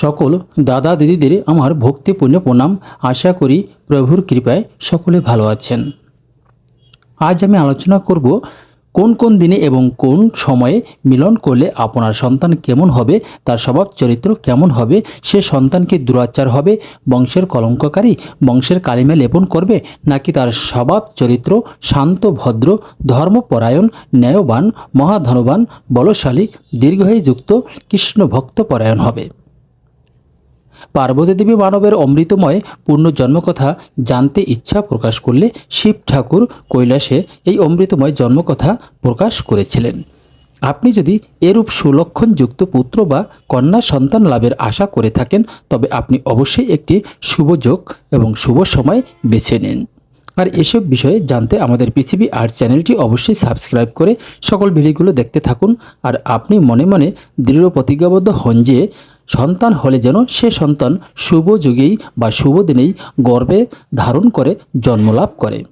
সকল দাদা দিদিদের আমার ভক্তিপূর্ণ প্রণাম, আশা করি প্রভুর কৃপায় সকলে ভালো আছেন। আজ আমি আলোচনা করব কোন কোন দিনে এবং কোন সময়ে মিলন করলে আপনার সন্তান কেমন হবে, তার স্বভাব চরিত্র কেমন হবে, সে সন্তানকে দুরাচার হবে, বংশের কলঙ্ককারী, বংশের কালিমা লেপন করবে, নাকি তার স্বভাব চরিত্র শান্ত, ভদ্র, ধর্মপরায়ণ, ন্যায়বান, মহাধনবান, বলশালী, দীর্ঘায়ুযুক্ত কৃষ্ণ ভক্ত পরায়ণ হবে? পার্বতী দেবী মানবের অমৃতময় পূর্ণ জন্মকথা জানতে ইচ্ছা প্রকাশ করলে শিব ঠাকুর কৈলাসে এই অমৃতময় জন্মকথা প্রকাশ করেছিলেন। আপনি যদি এরূপ সুলক্ষণযুক্ত পুত্র বা কন্যা সন্তান লাভের আশা করে থাকেন, তবে আপনি অবশ্যই একটি শুভ যোগ এবং শুভ সময় বেছে নিন। আর এসব বিষয়ে জানতে আমাদের পৃথিবী আর্ট চ্যানেলটি অবশ্যই সাবস্ক্রাইব করে সকল ভিডিওগুলো দেখতে থাকুন। আর আপনি মনে মনে দৃঢ় প্রতিজ্ঞাবদ্ধ হন যে সন্তান হলে যেন সে সন্তান শুভ যুগেই বা শুভ দিনেই গর্বে ধারণ করে, জন্মলাভ করে।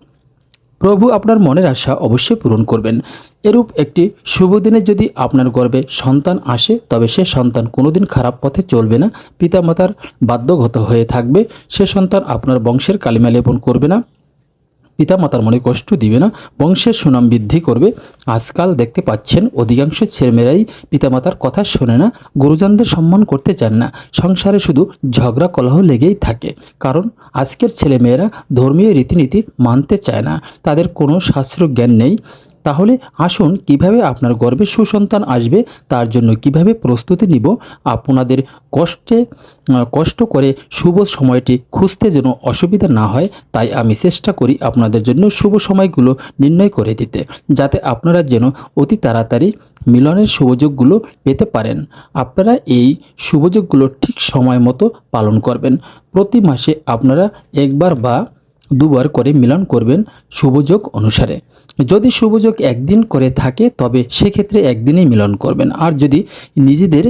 প্রভু আপনার মনের আশা অবশ্যই পূরণ করবেন। এরূপ একটি শুভ দিনে যদি আপনার গর্বে সন্তান আসে, তবে সে সন্তান কোনোদিন খারাপ পথে চলবে না। পিতামাতার বাধ্যগত হয়ে থাকবে। সে সন্তান আপনার বংশের কালিমা লেপন করবে না। পিতামাতার মনে কষ্ট দিবে না, বংশের সুনাম বৃদ্ধি করবে। আজকাল দেখতে পাচ্ছেন, অধিকাংশ ছেলেমেয়েরাই পিতামাতার কথা শোনে না, গুরুজনদের সম্মান করতে চান না। সংসারে শুধু ঝগড়া কলহ লেগেই থাকে। কারণ আজকের ছেলেমেয়েরা ধর্মীয় রীতিনীতি মানতে চায় না। তাদের কোনো শাস্ত্র জ্ঞান নেই। তাহলে আসুন কীভাবে আপনার গর্বে সুসন্তান আসবে, তার জন্য কীভাবে প্রস্তুতি নিব, আপনাদের কষ্টে কষ্ট করে শুভ সময়টি খুঁজতে যেন অসুবিধা না হয়, তাই আমি চেষ্টা করি আপনাদের জন্য শুভ সময়গুলো নির্ণয় করে দিতে, যাতে আপনারা যেন অতি তাড়াতাড়ি মিলনের শুভযোগগুলো পেতে পারেন। আপনারা এই শুভযোগগুলো ঠিক সময় মতো পালন করবেন। প্রতি মাসে আপনারা একবার বা দুবার করে মিলন করবেন শুভযোগ অনুসারে। যদি শুভযোগ একদিন করে থাকে, তবে সেক্ষেত্রে একদিনেই মিলন করবেন। আর যদি নিজেদের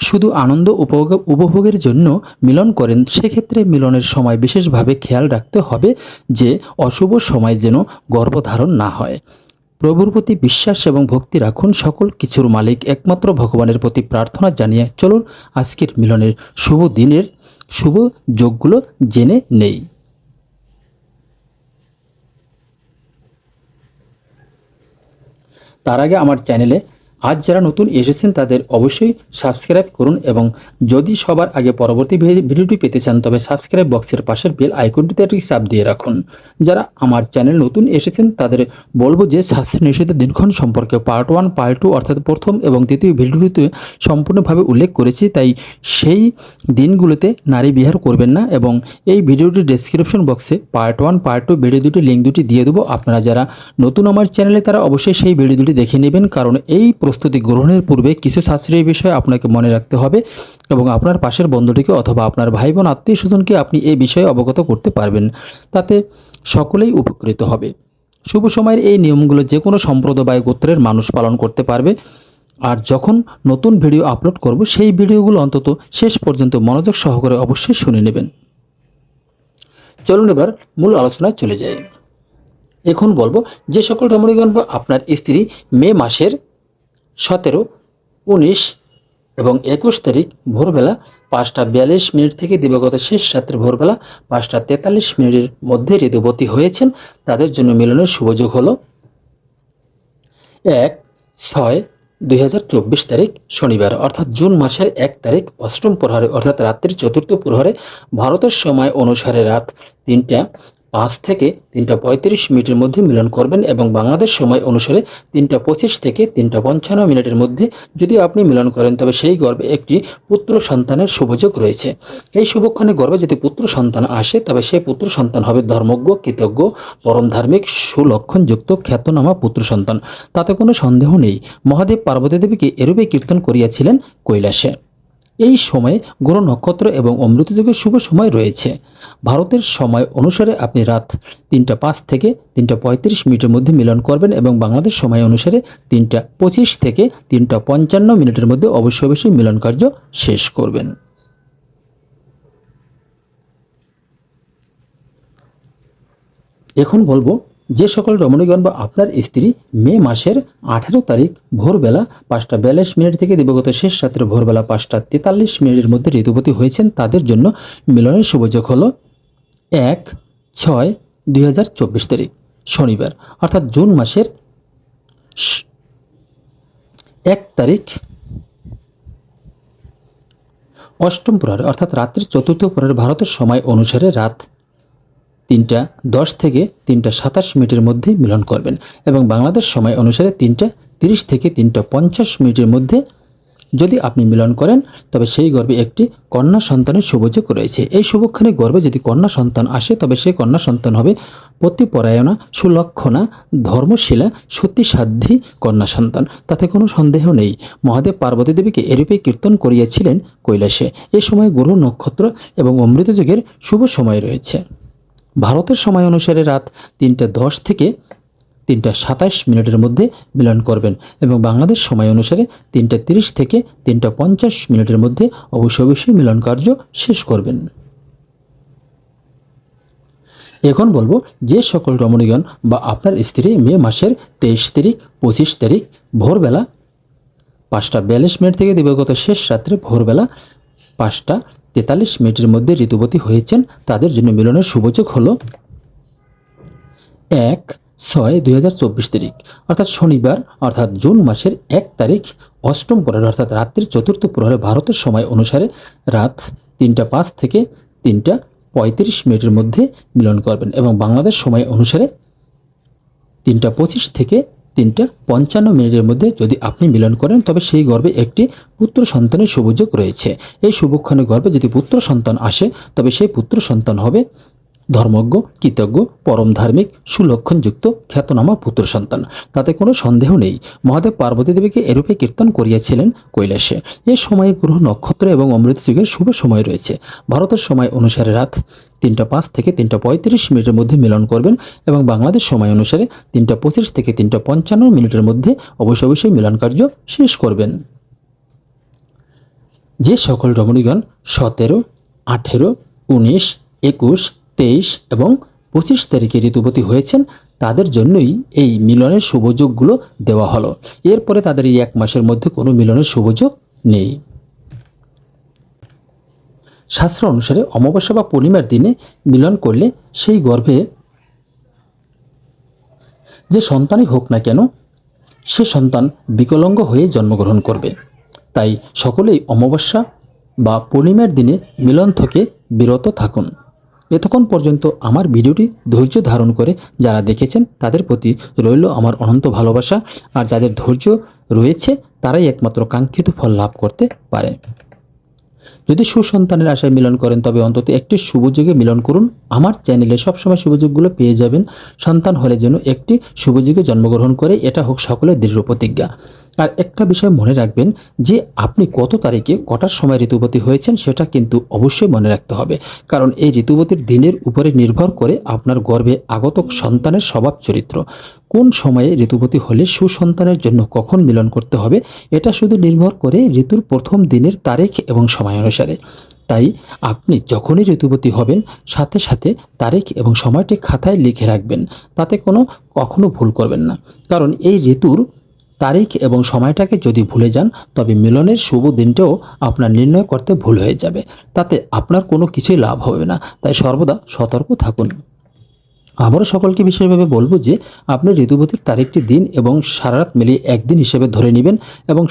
শুধু আনন্দ উপভোগ, উপভোগের জন্য মিলন করেন, সেক্ষেত্রে মিলনের সময় বিশেষভাবে খেয়াল রাখতে হবে যে অশুভ সময় যেন গর্ভধারণ না হয়। প্রভুর প্রতি বিশ্বাস এবং ভক্তি রাখুন, সকল কিছুর মালিক, একমাত্র ভগবানের প্রতি প্রার্থনা জানিয়ে চলুন আজকের মিলনের শুভ দিনের শুভ যোগগুলো জেনে নেই। তার আগে আমার চ্যানেলে আজ যারা নতুন এসেছেন, তাদের অবশ্যই সাবস্ক্রাইব করুন এবং যদি সবার আগে পরবর্তী ভিডিওটি পেতে চান, তবে সাবস্ক্রাইব বক্সের পাশের বেল আইকনটিতে একটি চাপ দিয়ে রাখুন। যারা আমার চ্যানেল নতুন এসেছেন, তাদের বলব যে শাস্ত্র নিষিদ্ধ দিনক্ষণ সম্পর্কে পার্ট ওয়ান, পার্ট টু অর্থাৎ প্রথম এবং দ্বিতীয় ভিডিওটিতে সম্পূর্ণভাবে উল্লেখ করেছি, তাই সেই দিনগুলোতে নারী বিহার করবেন না এবং এই ভিডিওটি ডেসক্রিপশন বক্সে part one, part two video দুটি, লিঙ্ক দুটি দিয়ে দেবো। আপনারা যারা নতুন আমার চ্যানেলে, তারা অবশ্যই সেই ভিডিও দুটি দেখে নেবেন, কারণ এই প্রস্তুতি গ্রহণের পূর্বে কিছু সাশ্রয়ী বিষয় আপনাকে মনে রাখতে হবে এবং আপনার পাশের বন্ধুটিকে অথবা আপনার ভাই বোন আত্মীয় স্বজনকে আপনি এই বিষয়ে অবগত করতে পারবেন। তাতে সকলেই উপকৃত হবে। শুভ সময়ের এই নিয়মগুলো যে কোনো সম্প্রদায় গোত্রের মানুষ পালন করতে পারবে। আর যখন নতুন ভিডিও আপলোড করব, সেই ভিডিওগুলো অন্তত শেষ পর্যন্ত মনোযোগ সহকারে অবশ্যই শুনে নেবেন। চলুন এবার মূল আলোচনায় চলে যাই। এখন বলব, যে সকল রমণীগণ বা আপনার স্ত্রী মে মাসের সতেরো, উনিশ এবং একুশ তারিখ ভোরবেলা পাঁচটা বিয়াল্লিশ মিনিট থেকে দিবাগত শেষ রাত্রে ভোরবেলা পাঁচটা তেতাল্লিশ মিনিটের মধ্যে ঋতুবতী হয়েছেন। তাদের জন্য মিলনের সুযোগ হলো এক, ছয়, দুই হাজার চব্বিশ তারিখ শনিবার, অর্থাৎ জুন মাসের এক তারিখ অষ্টম প্রহরে, অর্থাৎ রাত্রির চতুর্থ প্রহরে ভারতের সময় অনুসারে রাত তিনটা পাঁচ থেকে তিনটা পঁয়ত্রিশ মিনিটের মধ্যে মিলন করবেন এবং বাংলাদেশ সময় অনুসারে তিনটা পঁচিশ থেকে তিনটা পঞ্চান্ন মিনিটের মধ্যে যদি আপনি মিলন করেন, তবে সেই গর্বে একটি পুত্র সন্তানের শুভযোগ রয়েছে। এই শুভক্ষণে গর্বে যদি পুত্র সন্তান আসে, তবে সেই পুত্র সন্তান হবে ধর্মজ্ঞ, কৃতজ্ঞ, পরম ধার্মিক, সুলক্ষণযুক্ত, খ্যাতনামা পুত্র সন্তান। তাতে কোনো সন্দেহ নেই। মহাদেব পার্বতী দেবীকে এরূপে কীর্তন করিয়াছিলেন কৈলাসে। এই সময়ে গ্রহ নক্ষত্র এবং অমৃতযুগের শুভ সময় রয়েছে। ভারতের সময় অনুসারে আপনি রাত তিনটা পাঁচ থেকে তিনটা পঁয়ত্রিশ মিনিটের মধ্যে মিলন করবেন এবং বাংলাদেশ সময় অনুসারে তিনটা পঁচিশ থেকে তিনটা পঞ্চান্ন মিনিটের মধ্যে অবশ্যই অবশ্যই মিলন কার্য শেষ করবেন। এখন বলব যে সকল রমণীগণ বা আপনার স্ত্রী মে মাসের আঠেরো তারিখ ভোরবেলা পাঁচটা বিয়াল্লিশ মিনিট থেকে দিবগত শেষ রাত্রে ভোরবেলা পাঁচটা তেতাল্লিশ মিনিটের মধ্যে ঋতুপতি হয়েছেন, তাদের জন্য মিলনের শুভযোগ হল এক ছয় দুই তারিখ, শনিবার, অর্থাৎ জুন মাসের এক তারিখ অষ্টম প্রহরে অর্থাৎ রাত্রির চতুর্থ প্রহরে ভারতের সময় অনুসারে রাত তিনটা দশ থেকে তিনটা সাতাশ মিনিটের মধ্যে মিলন করবেন এবং বাংলাদেশ সময় অনুসারে তিনটা তিরিশ থেকে তিনটা পঞ্চাশ মিনিটের মধ্যে যদি আপনি মিলন করেন, তবে সেই গর্ভে একটি কন্যা সন্তানের শুভযোগ রয়েছে। এই শুভক্ষণে গর্ভে যদি কন্যা সন্তান আসে, তবে সেই কন্যা সন্তান হবে প্রতিপরায়ণা, সুলক্ষণা, ধর্মশীলা সত্যিসাধ্যী কন্যা সন্তান। তাতে কোনো সন্দেহ নেই। মহাদেব পার্বতী দেবীকে এরূপে কীর্তন করিয়াছিলেন কৈলাসে। এ সময় গ্রহ নক্ষত্র এবং অমৃতযুগের শুভ সময় রয়েছে। ভারতের সময় অনুসারে রাত তিনটা দশ থেকে তিনটা সাতাশ মিনিটের মধ্যে মিলন করবেন এবং বাংলাদেশ সময় অনুসারে তিনটা তিরিশ থেকে তিনটা পঞ্চাশ মিনিটের মধ্যে অবশ্যই অবশ্যই মিলন কার্য শেষ করবেন। এখন বলব যে সকল রমণীগণ বা আপনার স্ত্রী মে মাসের তেইশ তারিখ, পঁচিশ তারিখ, ভোরবেলা পাঁচটা বিয়াল্লিশ মিনিট থেকে দিবগত শেষ রাত্রে ভোরবেলা পাঁচটা তেতাল্লিশ মিনিটের মধ্যে ঋতুবতী হয়েছেন, তাদের জন্য মিলনের শুভযোগ হলো এক ছয় দুই তারিখ, অর্থাৎ শনিবার, অর্থাৎ জুন মাসের এক তারিখ, অষ্টম প্রহরে অর্থাৎ রাত্রির চতুর্থ প্রহরে ভারতের সময় অনুসারে রাত তিনটা পাঁচ থেকে তিনটা পঁয়ত্রিশ মিনিটের মধ্যে মিলন করবেন এবং বাংলাদেশ সময় অনুসারে তিনটা পঁচিশ থেকে তিনটা পঞ্চান্ন মিনিটের মধ্যে যদি আপনি মিলন করেন, তবে সেই গর্ভে একটি পুত্র সন্তানের সুযোগ রয়েছে। এই শুভক্ষণের গর্ভে যদি পুত্র সন্তান আসে, তবে সেই পুত্র সন্তান হবে ধর্মজ্ঞ, কৃতজ্ঞ, পরম ধার্মিক, সুলক্ষণযুক্ত, খ্যাতনামা পুত্র সন্তান। তাতে কোনো সন্দেহ নেই। মহাদেব পার্বতী দেবীকে এরূপে কীর্তন করিয়াছিলেন কৈলাসে। এ সময়ে গ্রহ নক্ষত্র এবং অমৃত যুগের শুভ সময় রয়েছে। ভারতের সময় অনুসারে রাত তিনটা পাঁচ থেকে তিনটা পঁয়ত্রিশ মিনিটের মধ্যে মিলন করবেন এবং বাংলাদেশ সময় অনুসারে তিনটা পঁচিশ থেকে তিনটা পঞ্চান্ন মিনিটের মধ্যে অবশ্যই অবশ্যই মিলন কার্য শেষ করবেন। যে সকল রমণীগণ সতেরো, আঠেরো, উনিশ, একুশ তেইশ এবং পঁচিশ তারিখে ঋতুপতি হয়েছেন, তাদের জন্যই এই মিলনের শুভযোগগুলো দেওয়া হলো। এরপরে তাদের এই এক মাসের মধ্যে কোনো মিলনের শুভযোগ নেই। শাস্ত্র অনুসারে অমাবস্যা বা পূর্ণিমার দিনে মিলন করলে সেই গর্ভে যে সন্তানই হোক না কেন, সে সন্তান বিকলঙ্গ হয়ে জন্মগ্রহণ করবে। তাই সকলেই অমাবস্যা বা পূর্ণিমার দিনে মিলন থেকে বিরত থাকুন। এতক্ষণ পর্যন্ত আমার ভিডিওটি ধৈর্য ধারণ করে যারা দেখেছেন তাদের প্রতি রইল আমার অনন্ত ভালোবাসা, আর যাদের ধৈর্য রয়েছে তারাই একমাত্র কাঙ্ক্ষিত ফল লাভ করতে পারে। যদি সুসন্তানের আশায় মিলন করেন, তবে অন্তত একটি শুভযোগে মিলন করুন। আমার চ্যানেলে সবসময় শুভযোগগুলো পেয়ে যাবেন। সন্তান হলে যেন একটি শুভযোগে জন্মগ্রহণ করে, এটা হোক সকলের দৃঢ় প্রতিজ্ঞা। আর একটা বিষয় মনে রাখবেন যে আপনি কত তারিখে কটার সময় ঋতুবতী হয়েছেন সেটা কিন্তু অবশ্যই মনে রাখতে হবে। কারণ এই ঋতুবতীর দিনের উপরে নির্ভর করে আপনার গর্ভে আগত সন্তানের স্বভাব চরিত্র। কোন সময়ে ঋতুবতী হলে সুসন্তানের জন্য কখন মিলন করতে হবে, এটা শুধু নির্ভর করে ঋতুর প্রথম দিনের তারিখ এবং সময় অনুসারে। তাই আপনি যখনই ঋতুবতী হবেন, সাথে সাথে তারিখ এবং সময়টি খাতায় লিখে রাখবেন। তাতে কোনো কখনো ভুল করবেন না। কারণ এই ঋতুর তারিখ এবং সময়টাকে যদি ভুলে যান, তবে মিলনের শুভ দিনটাও আপনার নির্ণয় করতে ভুল হয়ে যাবে। তাতে আপনার কোনো কিছুই লাভ হবে না। তাই সর্বদা সতর্ক থাকুন। আবারও সকলকে বিশেষভাবে বলব যে, আপনি ঋতুবতীর তারিখটি দিন এবং সারা রাত মিলিয়ে একদিন হিসেবে ধরে নেবেন এবং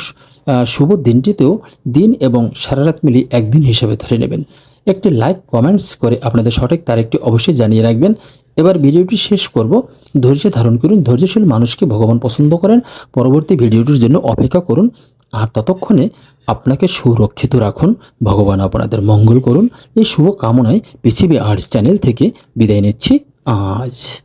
শুভ দিনটিতেও দিন এবং সারা রাত মিলিয়ে একদিন হিসেবে ধরে নেবেন। একটি লাইক, কমেন্টস করে আপনাদের সঠিক তারিখটি অবশ্যই জানিয়ে রাখবেন এবার ভিডিওটি শেষ করব। ধৈর্য ধারণ করুন, ধৈর্যশীল মানুষকে ভগবান পছন্দ করেন। পরবর্তী ভিডিওটির জন্য অপেক্ষা করুন। আর ততক্ষণে আপনাকে সুরক্ষিত রাখুন। ভগবান আপনাদের মঙ্গল করুন। এই শুভ কামনায় পৃথিবী আর্টস চ্যানেল থেকে বিদায় নিচ্ছি। আজ।